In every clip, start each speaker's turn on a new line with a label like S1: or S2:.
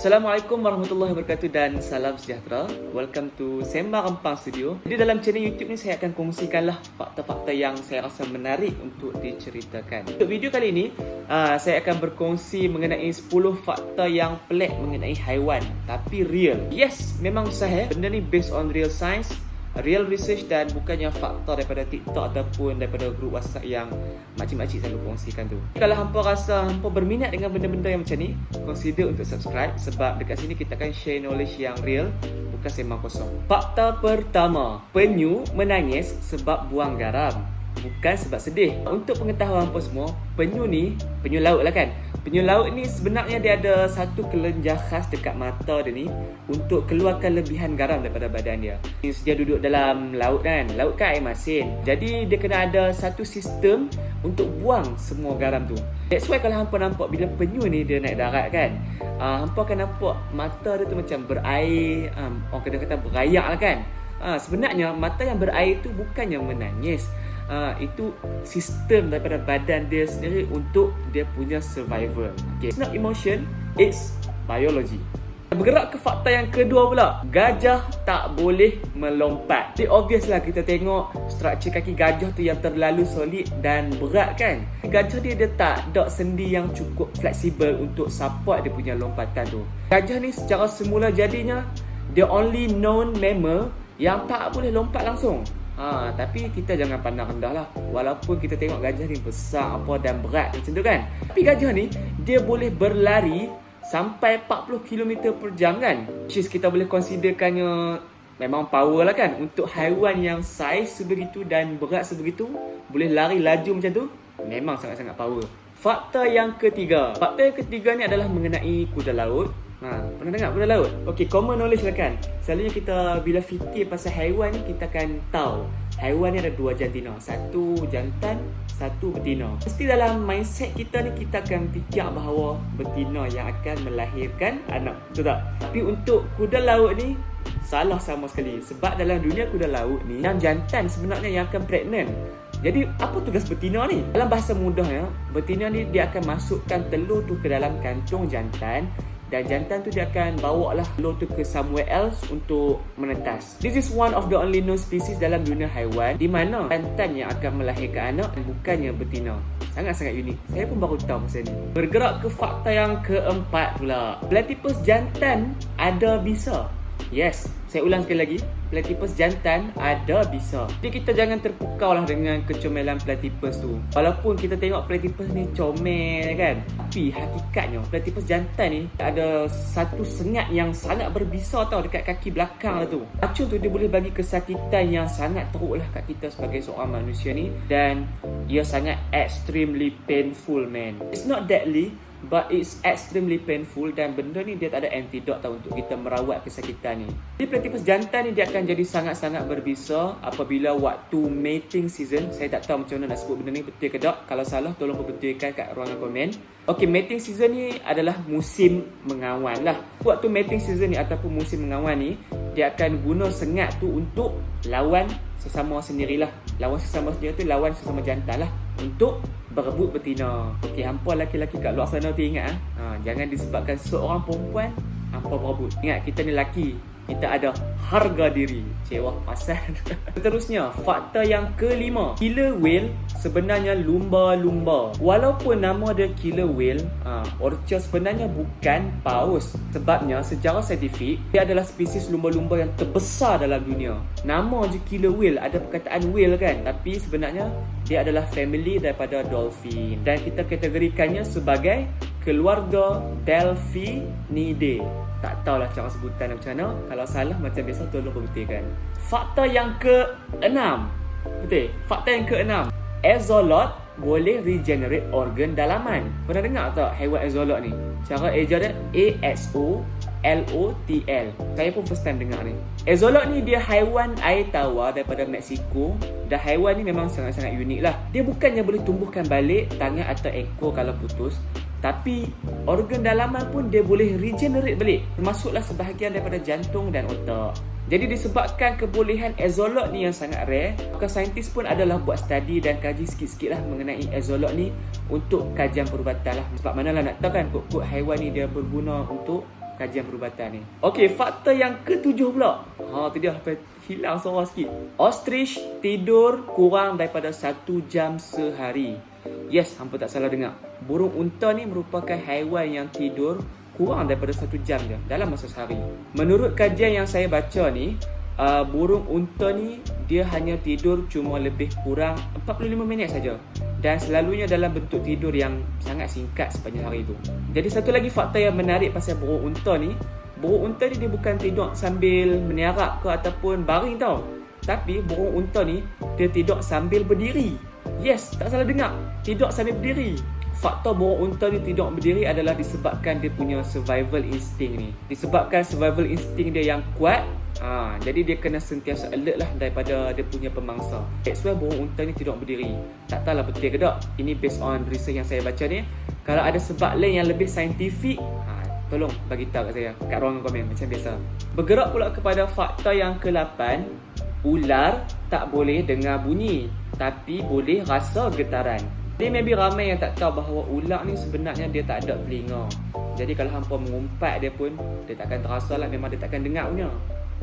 S1: Assalamualaikum warahmatullahi wabarakatuh dan salam sejahtera. Welcome to Sembang Rempang Studio. Jadi dalam channel YouTube ni saya akan kongsikanlah fakta-fakta yang saya rasa menarik untuk diceritakan. Untuk video kali ini, uh, saya akan berkongsi mengenai 10 fakta yang pelik mengenai haiwan tapi real. Yes, memang sahih. Benda ni based on real science real research dan bukannya fakta daripada TikTok ataupun daripada grup WhatsApp yang makcik-makcik selalu kongsikan tu. Kalau hampa rasa hampa berminat dengan benda-benda yang macam ni, consider untuk subscribe sebab dekat sini kita akan share knowledge yang real bukan sembang kosong. Fakta pertama, penyu menangis sebab buang garam bukan sebab sedih. Untuk pengetahuan apa semua, penyu ni, penyu laut lah kan. Penyu laut ni sebenarnya dia ada satu kelenjar khas dekat mata dia ni untuk keluarkan lebihan garam daripada badan dia. Dia duduk dalam laut kan, laut kan air masin. Jadi dia kena ada satu sistem untuk buang semua garam tu. That's why kalau hampa nampak bila penyu ni dia naik darat kan, uh, hampa akan nampak mata dia tu macam berair, um, orang kena kata berayak lah kan. Uh, sebenarnya mata yang berair tu bukannya menangis uh, itu sistem daripada badan dia sendiri untuk dia punya survival. Okay. It's not emotion, it's biology. Bergerak ke fakta yang kedua pula Gajah tak boleh melompat Jadi obvious lah kita tengok Struktur kaki gajah tu yang terlalu solid dan berat kan Gajah dia dia tak ada sendi yang cukup fleksibel Untuk support dia punya lompatan tu Gajah ni secara semula jadinya The only known mammal Yang tak boleh lompat langsung Ha, tapi kita jangan pandang rendah lah. Walaupun kita tengok gajah ni besar apa dan berat macam tu kan. Tapi gajah ni dia boleh berlari sampai 40 km per jam kan. Which is kita boleh considerkannya memang power lah kan. Untuk haiwan yang saiz sebegitu dan berat sebegitu Boleh lari laju macam tu Memang sangat-sangat power. Fakta yang ketiga. Fakta yang ketiga ni adalah mengenai kuda laut Ha, pernah dengar kuda laut? Okey, common knowledge lah kan. Selalunya kita bila fikir pasal haiwan ni kita akan tahu haiwan ni ada dua jantina. Satu jantan, satu betina. Mesti dalam mindset kita ni kita akan fikir bahawa betina yang akan melahirkan anak. Betul tak? Tapi untuk kuda laut ni salah sama sekali. Sebab dalam dunia kuda laut ni yang jantan sebenarnya yang akan pregnant. Jadi apa tugas betina ni? Dalam bahasa mudahnya, betina ni dia akan masukkan telur tu ke dalam kantung jantan dan jantan tu dia akan bawa lah telur tu ke somewhere else untuk menetas. This is one of the only known species dalam dunia haiwan di mana jantan yang akan melahirkan anak bukannya betina. Sangat-sangat unik. Saya pun baru tahu pasal ni. Bergerak ke fakta yang keempat pula. Platypus jantan ada bisa. Yes, saya ulang sekali lagi platypus jantan ada bisa. Jadi kita jangan terpukau lah dengan kecomelan platypus tu. Walaupun kita tengok platypus ni comel kan. Tapi hakikatnya platypus jantan ni ada satu sengat yang sangat berbisa tau dekat kaki belakang lah tu. Racun tu dia boleh bagi kesakitan yang sangat teruk lah kat kita sebagai seorang manusia ni. Dan ia sangat extremely painful man. It's not deadly but it's extremely painful dan benda ni dia tak ada antidote tau untuk kita merawat kesakitan ni. Jadi platypus jantan ni dia akan jadi sangat-sangat berbisa apabila waktu mating season. Saya tak tahu macam mana nak sebut benda ni betul ke tak. Kalau salah tolong perbetulkan kat ruangan komen. Okay, mating season ni adalah musim mengawan lah. Waktu mating season ni ataupun musim mengawan ni, dia akan guna sengat tu untuk lawan sesama sendirilah. Lawan sesama sendiri tu lawan sesama jantan lah untuk berebut betina. Okey, hampa laki-laki kat luar sana tu ingat ah. Ha, jangan disebabkan seorang perempuan hampa berebut. Ingat kita ni laki, kita ada harga diri. Cewa pasal. Seterusnya, fakta yang kelima. Killer whale sebenarnya lumba-lumba. Walaupun nama dia killer whale, ha, orca sebenarnya bukan paus. Sebabnya, secara saintifik, dia adalah spesies lumba-lumba yang terbesar dalam dunia. Nama je killer whale, ada perkataan whale kan? Tapi sebenarnya, dia adalah family daripada dolphin. Dan kita kategorikannya sebagai keluarga Delphinidae. Tak tahulah cara sebutan macam mana. Kalau salah macam biasa tolong perbetulkan. Fakta yang ke-6. Betul? Fakta yang ke-6. Axolot boleh regenerate organ dalaman. Pernah dengar tak haiwan axolot ni? Cara eja dia A-X-O-L-O-T-L. Saya pun first time dengar ni. Axolot ni dia haiwan air tawar daripada Mexico. Dan haiwan ni memang sangat-sangat unik lah. Dia bukannya boleh tumbuhkan balik tangan atau ekor kalau putus. Tapi organ dalaman pun dia boleh regenerate balik Termasuklah sebahagian daripada jantung dan otak Jadi disebabkan kebolehan azolot ni yang sangat rare Maka saintis pun adalah buat study dan kaji sikit-sikit lah mengenai azolot ni Untuk kajian perubatan lah Sebab manalah nak tahu kan kok-kok haiwan ni dia berguna untuk kajian perubatan ni. Okey, fakta yang ketujuh pula. Ha, tu dia sampai hilang suara sikit. Ostrich tidur kurang daripada satu jam sehari. Yes, hampa tak salah dengar. Burung unta ni merupakan haiwan yang tidur kurang daripada satu jam je dalam masa sehari. Menurut kajian yang saya baca ni, uh, burung unta ni dia hanya tidur cuma lebih kurang 45 minit saja dan selalunya dalam bentuk tidur yang sangat singkat sepanjang hari itu. Jadi satu lagi fakta yang menarik pasal burung unta ni, burung unta ni dia bukan tidur sambil meniarap ke ataupun baring tau. Tapi burung unta ni dia tidur sambil berdiri. Yes, tak salah dengar. Tidur sambil berdiri. Faktor burung unta ni tidur berdiri adalah disebabkan dia punya survival instinct ni. Disebabkan survival instinct dia yang kuat, Ha, jadi dia kena sentiasa alert lah daripada dia punya pemangsa. That's why burung unta ni tidur berdiri. Tak tahulah betul ke tak. Ini based on research yang saya baca ni. Kalau ada sebab lain yang lebih saintifik, ha, tolong bagi tahu kat saya kat ruangan komen macam biasa. Bergerak pula kepada fakta yang ke-8. Ular tak boleh dengar bunyi tapi boleh rasa getaran. Jadi maybe ramai yang tak tahu bahawa ular ni sebenarnya dia tak ada telinga. Jadi kalau hampa mengumpat dia pun dia takkan terasa lah memang dia takkan dengar punya.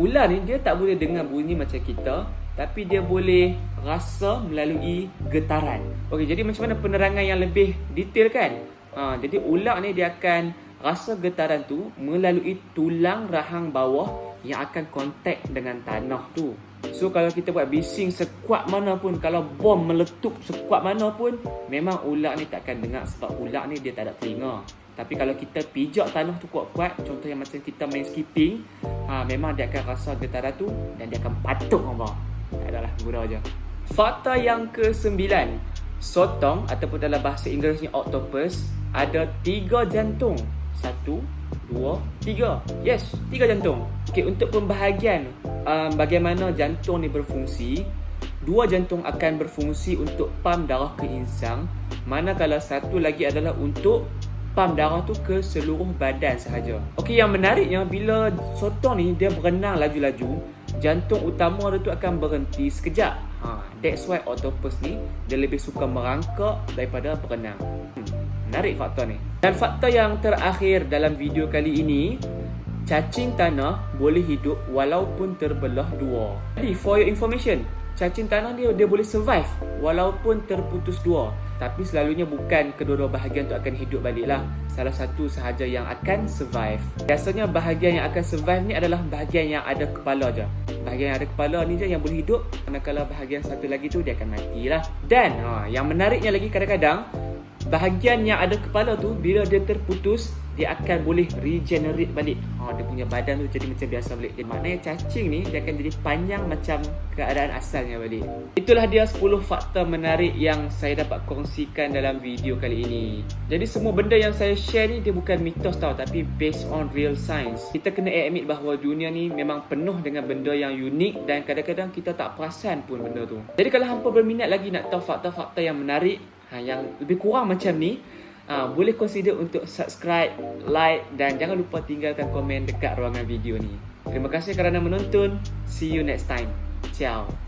S1: Ular ni dia tak boleh dengar bunyi macam kita Tapi dia boleh rasa melalui getaran Okey, jadi macam mana penerangan yang lebih detail kan? Ha, jadi ular ni dia akan rasa getaran tu melalui tulang rahang bawah Yang akan kontak dengan tanah tu So kalau kita buat bising sekuat mana pun Kalau bom meletup sekuat mana pun Memang ular ni takkan dengar Sebab ular ni dia tak ada telinga. Tapi kalau kita pijak tanah tu kuat-kuat Contohnya macam kita main skipping ha, Memang dia akan rasa getaran tu Dan dia akan patuk Allah Tak adalah gurau je. Fakta yang ke-9 Sotong ataupun dalam bahasa Inggerisnya octopus Ada tiga jantung Satu, dua, tiga Yes, tiga jantung okay, Untuk pembahagian um, Bagaimana jantung ni berfungsi Dua jantung akan berfungsi untuk pam darah ke insang Manakala satu lagi adalah untuk pam darah tu ke seluruh badan sahaja. Okey, yang menariknya bila sotong ni dia berenang laju-laju, jantung utama dia tu akan berhenti sekejap. Ha, that's why octopus ni dia lebih suka merangkak daripada berenang. Hmm, menarik fakta ni. Dan fakta yang terakhir dalam video kali ini, cacing tanah boleh hidup walaupun terbelah dua. Jadi, for your information, cacing tanah dia dia boleh survive walaupun terputus dua. Tapi selalunya bukan kedua-dua bahagian tu akan hidup balik lah Salah satu sahaja yang akan survive Biasanya bahagian yang akan survive ni adalah bahagian yang ada kepala je Bahagian yang ada kepala ni je yang boleh hidup Manakala bahagian satu lagi tu dia akan mati lah Dan ha, yang menariknya lagi kadang-kadang Bahagian yang ada kepala tu bila dia terputus dia akan boleh regenerate balik. Ha, dia punya badan tu jadi macam biasa balik. Jadi maknanya cacing ni dia akan jadi panjang macam keadaan asalnya balik. Itulah dia 10 fakta menarik yang saya dapat kongsikan dalam video kali ini. Jadi semua benda yang saya share ni dia bukan mitos tau tapi based on real science. Kita kena admit bahawa dunia ni memang penuh dengan benda yang unik dan kadang-kadang kita tak perasan pun benda tu. Jadi kalau hampa berminat lagi nak tahu fakta-fakta yang menarik ha, yang lebih kurang macam ni uh, boleh consider untuk subscribe, like dan jangan lupa tinggalkan komen dekat ruangan video ni. Terima kasih kerana menonton. See you next time. Ciao.